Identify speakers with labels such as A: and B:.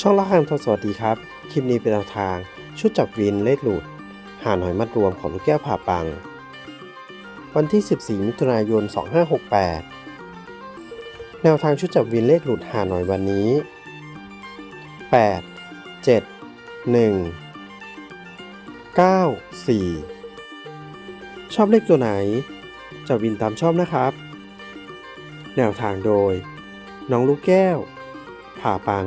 A: ช่องละคังทองสวัสดีครับ คลิปนี้เป็นแนวทาง ชุดจับวินเลขหลุด หาหน่อยมัดรวมของลูกแก้วผ่าปัง วันที่ 14 มิถุนายน 2568 แนวทางชุดจับวินเลขหลุดหาหน่อยวันนี้ 8 7 1 9 4 ชอบเลขตัวไหน จับวินตามชอบนะครับ แนวทางโดย น้องลูกแก้ว ผ่าปัง